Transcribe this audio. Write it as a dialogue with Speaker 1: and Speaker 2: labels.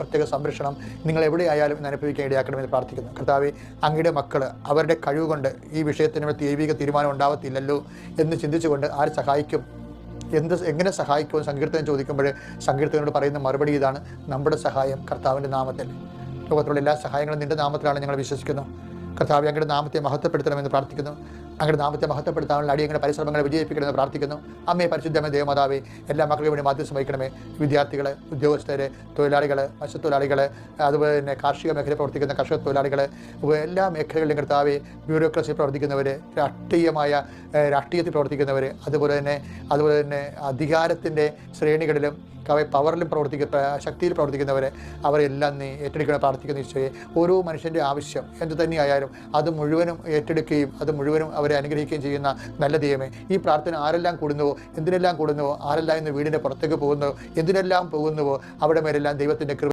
Speaker 1: പ്രത്യേക സംരക്ഷണം നിങ്ങൾ എവിടെയായാലും ഇന്ന് അനുഭവിക്കാൻ ഇടയാക്കണമെന്ന് പ്രാർത്ഥിക്കുന്നു. കർത്താവ് അങ്ങയുടെ മക്കൾ അവരുടെ കഴിവ് കൊണ്ട് ഈ വിഷയത്തിന് ദൈവിക തീരുമാനം ഉണ്ടാവത്തില്ലല്ലോ എന്ന് ചിന്തിച്ചുകൊണ്ട് ആര് സഹായിക്കും? എന്ത് എങ്ങനെ സഹായിക്കുമെന്ന് സങ്കീർത്തനം ചോദിക്കുമ്പോൾ സങ്കീർത്തനോട് പറയുന്ന മറുപടി ഇതാണ് നമ്മുടെ സഹായം കർത്താവിന്റെ നാമത്തിൽ. ലോകത്തിലുള്ള എല്ലാ സഹായങ്ങളും നിന്റെ നാമത്തിലാണ് ഞങ്ങൾ വിശ്വസിക്കുന്നു. കർത്താവ് അങ്ങയുടെ നാമത്തെ മഹത്വപ്പെടുത്തണമെന്ന് പ്രാർത്ഥിക്കുന്നു. അങ്ങയുടെ നാമത്തെ മഹത്വപ്പെടുത്താനുള്ള അടിയങ്ങളുടെ പരിശ്രമങ്ങളെ വിജയിപ്പിക്കണമെന്ന് പ്രാർത്ഥിക്കുന്നു. അമ്മയെ പരിശുദ്ധമേ ദേവമാതാവേ എല്ലാ മക്കൾക്കും വേണ്ടി മാധ്യം വഹിക്കണമേ. വിദ്യാർത്ഥികൾ ഉദ്യോഗസ്ഥർ തൊഴിലാളികൾ മത്സ്യത്തൊഴിലാളികൾ അതുപോലെ തന്നെ കാർഷിക മേഖലയിൽ പ്രവർത്തിക്കുന്ന കർഷക തൊഴിലാളികൾ എല്ലാ മേഖലകളിലും കർത്താവെ ബ്യൂറോക്രസി പ്രവർത്തിക്കുന്നവർ രാഷ്ട്രീയമായ രാഷ്ട്രീയത്തിൽ പ്രവർത്തിക്കുന്നവർ അതുപോലെ തന്നെ അതുപോലെ തന്നെ അധികാരത്തിന്റെ ശ്രേണികളിലും കവ പവറിലും പ്രവർത്തിക്കുന്ന ശക്തിയിൽ പ്രവർത്തിക്കുന്നവരെ അവരെല്ലാം നീ ഏറ്റെടുക്കണം പ്രാർത്ഥിക്കുന്ന ഈശോയെ. ഓരോ മനുഷ്യന്റെ ആവശ്യം എന്ത് തന്നെയായാലും അത് മുഴുവനും ഏറ്റെടുക്കുകയും അത് മുഴുവനും അവരെ അനുഗ്രഹിക്കുകയും ചെയ്യുന്ന നല്ല ദൈവമേ ഈ പ്രാർത്ഥന ആരെല്ലാം കൂടുന്നുവോ എന്തിനെല്ലാം കൂടുന്നുവോ ആരെല്ലാം ഇന്ന് വീടിന്റെ പുറത്തേക്ക് പോകുന്നുവോ എന്തിനെല്ലാം പോകുന്നുവോ അവിടെ മേലെല്ലാം ദൈവത്തിന്റെ കൃപ